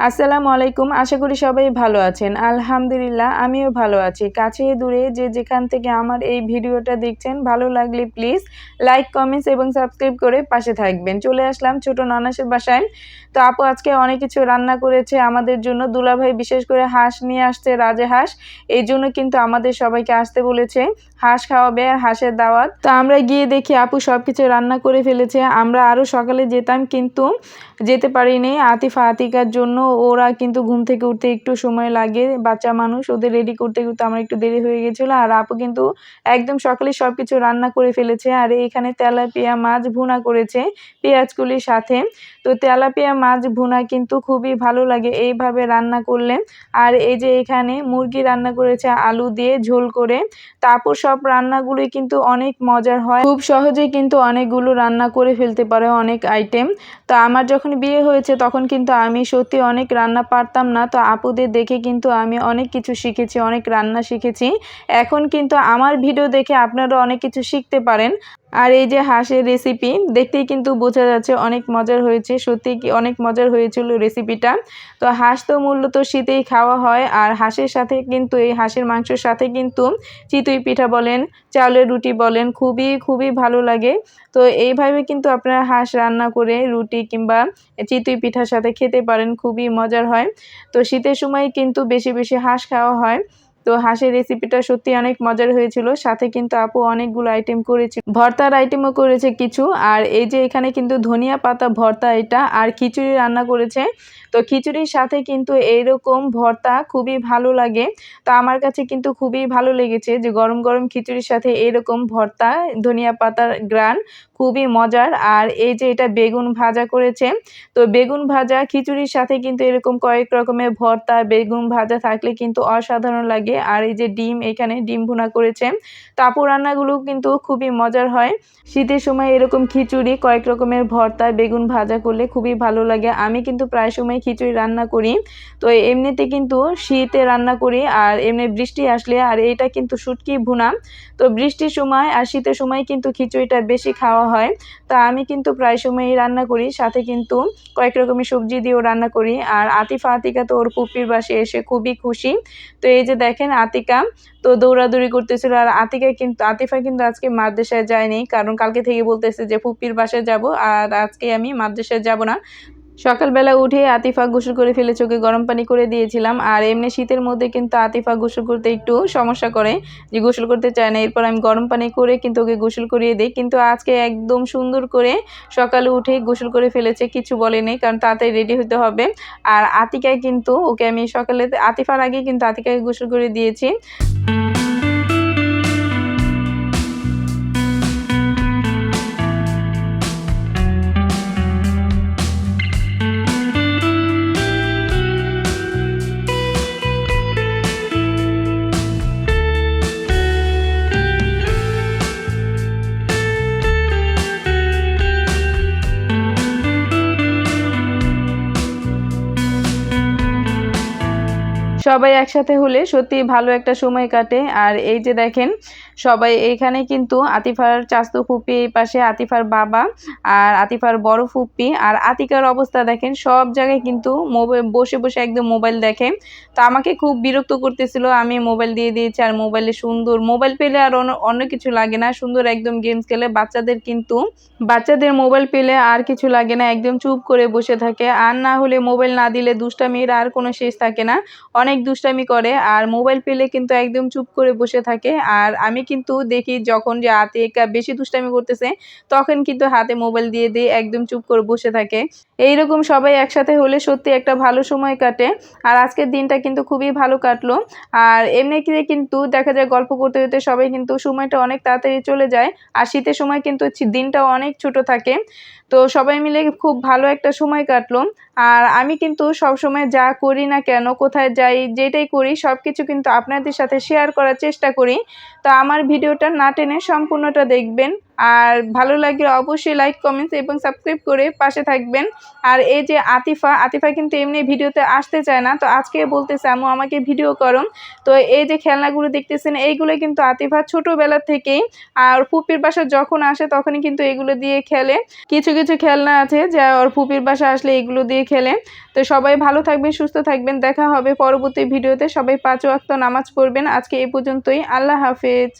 আসসালামু আলাইকুম, আশা করি সবাই ভালো আছেন। আলহামদুলিল্লাহ, আমিও ভালো আছি। কাছে দূরে যে যেখান থেকে আমার এই ভিডিওটা দেখছেন, ভালো লাগলে প্লিজ লাইক, কমেন্টস এবং সাবস্ক্রাইব করে পাশে থাকবেন। চলে আসলাম ছোট নানাসের বাসায়। তো আপু আজকে অনেক কিছু রান্না করেছে আমাদের জন্য। দুলাভাই বিশেষ করে হাঁস নিয়ে আসছে রাজে হাঁস। এই জন্য কিন্তু আমাদের সবাইকে আসতে বলেছে। হাঁস খাওয়াবে আর হাঁসের দাওয়াত। তো আমরা গিয়ে দেখি আপু সব কিছু রান্না করে ফেলেছে। আমরা আরও সকালে যেতাম কিন্তু যেতে পারিনি। আতিফা আতিকার জন্য ওরা কিন্তু ঘুম থেকে উঠতে একটু সময় লাগে, বাচ্চা মানুষ, ওদের রেডি করতে করতে আমার একটু দেরি হয়ে গেছিল। আর আপু কিন্তু একদম সকালে সব কিছু রান্না করে ফেলেছে। আর এখানে তেলাপিয়া মাছ ভুনা করেছে পেঁয়াজগুলির সাথে। তো তেলাপিয়া মাছ ভুনা কিন্তু খুবই ভালো লাগে এইভাবে রান্না করলে। আর এই যে এখানে মুরগি রান্না করেছে আলু দিয়ে ঝোল করে। তারপর সব রান্নাগুলোই কিন্তু অনেক মজার হয়। খুব সহজেই কিন্তু অনেকগুলো রান্না করে ফেলতে পারে অনেক আইটেম তো আমার যখন বিয়ে হয়েছে তখন কিন্তু আমি সত্যি অনেক রান্না পারতাম না, তো আপুদের দেখে কিন্তু আমি অনেক কিছু শিখেছি, অনেক রান্না শিখেছি। এখন কিন্তু আমার ভিডিও দেখে আপনারা অনেক কিছু শিখতে পারেন। আর এই যে হাঁসের রেসিপি দেখতেই কিন্তু বোঝা যাচ্ছে অনেক মজার হয়েছে। সত্যি কি অনেক মজার হয়েছিল রেসিপিটা তো হাঁস তো মূলত শীতেই খাওয়া হয় আর হাঁসের সাথে কিন্তু এই হাঁসের মাংসের সাথে কিন্তু চিতই পিঠা বলেন চাউলের রুটি বলেন, খুবই খুবই ভালো লাগে। তো এইভাবে কিন্তু আপনারা হাঁস রান্না করে রুটি কিংবা চিতই পিঠার সাথে খেতে পারেন, খুবই মজার হয়। তো শীতের সময় কিন্তু বেশি বেশি হাঁস খাওয়া হয়। তো হাঁসের রেসিপিটা সত্যি অনেক মজার হয়েছিল। সাথে কিন্তু আপু অনেকগুলো আইটেম করেছে। ভর্তার আইটেমও করেছে কিছু। আর এই যে এখানে কিন্তু ধনিয়া পাতা ভর্তা এটা, আর খিচুড়ি রান্না করেছে। তো খিচুড়ির সাথে কিন্তু এইরকম ভর্তা খুবই ভালো লাগে। তো আমার কাছে কিন্তু খুবই ভালো লেগেছে যে গরম গরম খিচুড়ির সাথে এরকম ভর্তা, ধনিয়া পাতার গ্রান খুবই মজার। আর এই যে এটা বেগুন ভাজা করেছে। তো বেগুন ভাজা খিচুড়ির সাথে কিন্তু এরকম কয়েক রকমের ভর্তা, বেগুন ভাজা থাকলে কিন্তু অসাধারণ লাগে। আর এই যে ডিম, এখানে ডিম ভুনা করেছে। তাপু রান্নাগুলো কিন্তু খুবই মজার হয়। শীতের সময় এরকম খিচুড়ি, কয়েক রকমের ভর্তা, বেগুন ভাজা করলে খুবই ভালো লাগে। আমি কিন্তু প্রায় সময় খিচুড়ি রান্না করি। তো এমনিতে কিন্তু শীতে রান্না করি আর এমনি বৃষ্টি আসলে আর এটা কিন্তু শুটকি ভুনা। তো বৃষ্টির সময় আর শীতের সময় কিন্তু খিচুড়িটা বেশি খাওয়া হয়। তা আমি কিন্তু প্রায় সময়ই রান্না করি। সাথে কিন্তু কয়েক রকমের সবজি দিয়েও রান্না করি। আর আতিফা আতিকা তো ওর পুপির বাসে এসে খুবই খুশি। তো এই যে দেখেন আতিকা। তো দৌড়াদৌড়ি করতেছিল আর আতিকা কিন্তু আতিফা কিন্তু আজকে মাদ্রাসায় যায়নি। কারণ কালকে থেকে বলতেছে যে ফুপির বাসায় যাব আর আজকে আমি মাদ্রাসায় যাব না। সকালবেলা উঠে আতিফা গোসল করে ফেলে চোখে গরম পানি করে দিয়েছিলাম। আর এমনি শীতের মধ্যে কিন্তু আতিফা গোসল করতে একটু সমস্যা করে, যে গোসল করতে চায় না। এরপর আমি গরম পানি করে কিন্তু ওকে গোসল করিয়ে দিই। কিন্তু আজকে একদম সুন্দর করে সকালে উঠে গোসল করে ফেলেছে, কিছু বলেনি কারণ তাড়াতাড়ি রেডি হতে হবে। আর আতিকায় কিন্তু ওকে আমি সকালে, আতিফার আগে কিন্তু আতিকাকে গোসল করে দিয়েছি। সবাই একসাথে হলে সত্যি ভালো একটা সময় কাটে। আর এই যে দেখেন সবাই এইখানে কিন্তু আতিফার চাস্তু ফুপি পাশে, আতিফার বাবা আর আতিফার বড় ফুপ্পি আর আতিকার অবস্থা দেখেন, সব জায়গায় কিন্তু বসে বসে একদম মোবাইল দেখে। তো আমাকে খুব বিরক্ত করতেছিল, আমি মোবাইল দিয়ে দিয়েছি আর মোবাইলে সুন্দর, মোবাইল পেলে আর অন্য কিছু লাগে না। সুন্দর একদম গেমস খেলে বাচ্চাদের কিন্তু, বাচ্চাদের মোবাইল পেলে আর কিছু লাগে না, একদম চুপ করে বসে থাকে। আর না হলে মোবাইল না দিলে দুষ্টামির আর কোনো শেষ থাকে না। অনেক দুষ্টামি করে আর মোবাইল পেলে কিন্তু একদম চুপ করে বসে থাকে। আর আমি কিন্তু দেখি যখন যে হাতে বেশি দুষ্টামি করতেছে, তখন কিন্তু হাতে মোবাইল দিয়ে দিয়ে একদম চুপ করে বসে থাকে। এইরকম সবাই একসাথে হলে সত্যি একটা ভালো সময় কাটে। আর আজকের দিনটা কিন্তু খুবই ভালো কাটলো। আর এমনি কিন্তু দেখা যায় গল্প করতে করতে সবাই কিন্তু সময়টা অনেক তাড়াতাড়ি চলে যায়। আর শীতের সময় কিন্তু দিনটা অনেক ছোট থাকে। তো সবাই মিলে খুব ভালো একটা সময় কাটলো। আর আমি কিন্তু সব সময় যা করি না কেন, কোথায় যাই, যেটাই করি, সব কিছু কিন্তু আপনাদের সাথে শেয়ার করার চেষ্টা করি। তো আমার ভিডিওটা না টেনে সম্পূর্ণটা দেখবেন। আর ভালো লাগলে অবশ্যই লাইক কমেন্টস এবং সাবস্ক্রাইব করে পাশে থাকবেন। আর এই যে আতিফা আতিফা কিন্তু এমনি ভিডিওতে আসতে চায় না, তো আজকে বলতেছে আমু আমাকে ভিডিও করুন তো এই যে খেলনাগুলো দেখতেছেন, এইগুলো কিন্তু আতিফা ছোটোবেলা থেকেই, আর ফুপির বাসা যখন আসে তখনই কিন্তু এগুলো দিয়ে খেলে। কিছু কিছু খেলনা আছে যা ওর ফুপির বাসা আসলে এগুলো দিয়ে খেলে। তো সবাই ভালো থাকবেন, সুস্থ থাকবেন, দেখা হবে পরবর্তী ভিডিওতে। সবাই পাঁচ ওয়াক্ত নামাজ পড়বেন। আজকে এই পর্যন্তই। আল্লাহ হাফেজ।